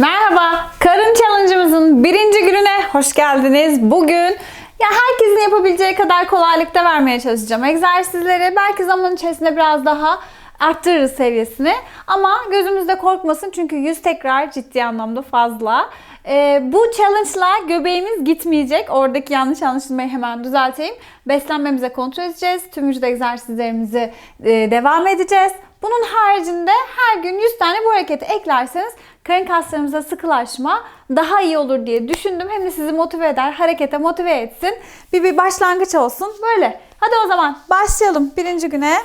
Merhaba, Karın Challenge'ımızın birinci gününe hoş geldiniz. Bugün ya herkesin yapabileceği kadar kolaylıkta vermeye çalışacağım egzersizleri. Belki zaman içerisinde biraz daha arttırırız seviyesini. Ama gözümüzde korkmasın çünkü 100 tekrar ciddi anlamda fazla. Ee, bu challenge'la göbeğimiz gitmeyecek. Oradaki yanlış anlaşılmayı hemen düzelteyim. Beslenmemize kontrol edeceğiz. Tüm vücut egzersizlerimizi e, devam edeceğiz. Bunun haricinde her gün 100 tane bu hareketi eklerseniz karın kaslarımıza sıkılaşma daha iyi olur diye düşündüm. Hem de sizi motive eder, harekete motive etsin. Bir bir başlangıç olsun. Böyle. Hadi o zaman başlayalım birinci güne.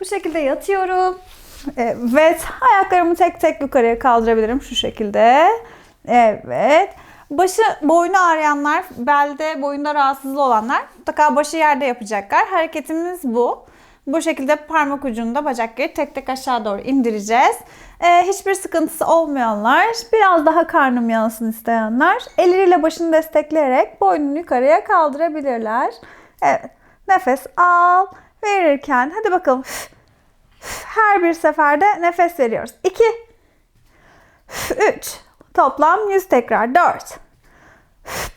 Bu şekilde yatıyorum. Evet. Ayaklarımı tek tek yukarıya kaldırabilirim şu şekilde. Evet. Başı, boynu ağrıyanlar, belde, boyunda rahatsızlığı olanlar mutlaka başı yerde yapacaklar. Hareketimiz bu. Bu şekilde parmak ucunda bacakları tek tek aşağı doğru indireceğiz. Ee, hiçbir sıkıntısı olmayanlar, biraz daha karnım yansın isteyenler elleriyle başını destekleyerek boynunu yukarıya kaldırabilirler. Evet. Nefes al. Verirken hadi bakalım. Her bir seferde nefes veriyoruz. 2 3 Toplam 100 tekrar. 4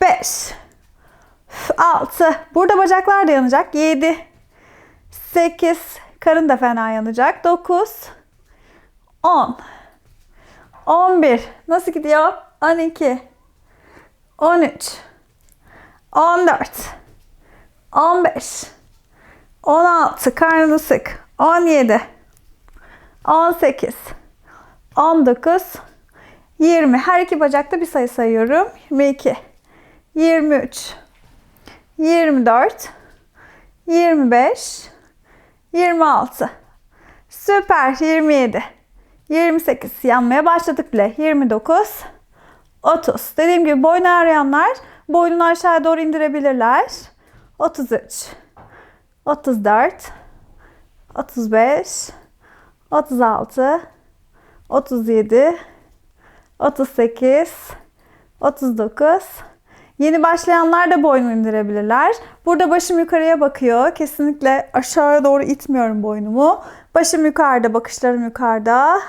5 6 Burada bacaklar da yanacak. 7 8 Karın da fena yanacak. 9 10 11 Nasıl gidiyor? 12 13 14 15 16 karnını sık. 17 18 19 20 her iki bacakta bir sayı sayıyorum. 22 23 24 25 26 Süper 27 28 yanmaya başladık bile. 29 30 Dediğim gibi boyun ağrıyanlar boynunu aşağı doğru indirebilirler. 33 34 35 36 37 38 39 Yeni başlayanlar da boynu indirebilirler. Burada başım yukarıya bakıyor. Kesinlikle aşağıya doğru itmiyorum boynumu. Başım yukarıda, bakışlarım yukarıda.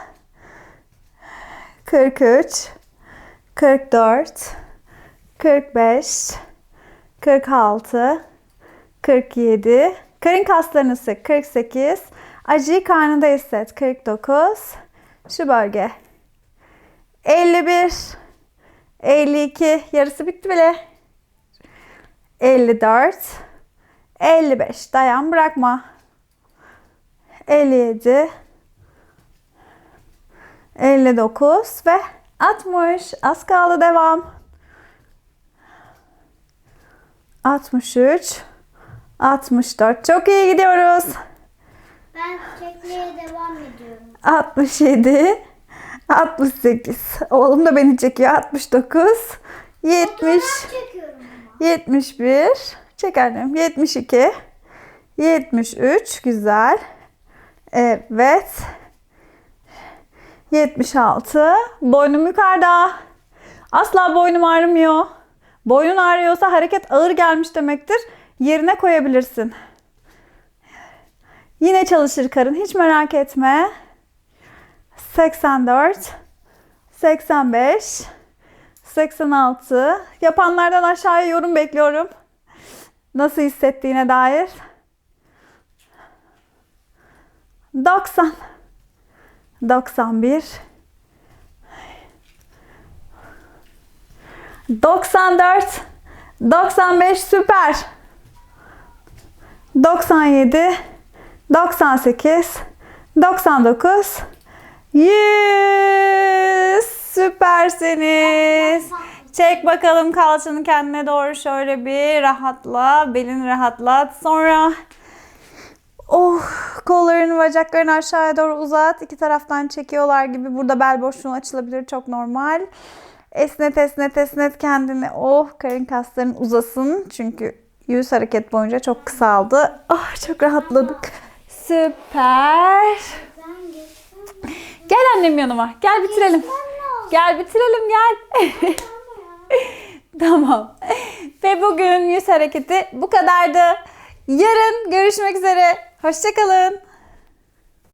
43 44 45 46 47 Karın kaslarını sık. 48 Acıyı karnında hisset. 49 Şu bölge 51 52 yarısı bitti bile. 54 55 dayan bırakma. 57 59 ve 60 az kaldı devam. 63 64 çok iyi gidiyoruz. Ben çekmeye devam ediyorum. 67 68 oğlum da beni çekiyor. 69 70 Fotoğraf çekiyorum ama. 71 çek annem. 72 73 güzel. Evet. 76 boynum yukarıda. Asla boynum ağrımıyor. Boynun ağrıyorsa hareket ağır gelmiş demektir. Yerine koyabilirsin. Yine çalışır karın. Hiç merak etme 84 85 86 Yapanlardan aşağıya yorum bekliyorum. Nasıl hissettiğine dair. 90 91 94 95 süper. 97 98 99 100 süpersiniz. Çek bakalım kalçanı kendine doğru şöyle bir rahatla. Belini rahatlat. Sonra oh kollarını bacaklarını aşağıya doğru uzat. İki taraftan çekiyorlar gibi. Burada bel boşluğu açılabilir. Çok normal. Esnet esnet esnet kendini. Oh karın kasların uzasın. Çünkü yüz hareket boyunca çok kısaldı. Oh çok rahatladık. Süper. Gel annem yanıma. Gel bitirelim. Gel bitirelim gel. tamam. Ve bugün yüz hareketi bu kadardı. Yarın görüşmek üzere. Hoşçakalın.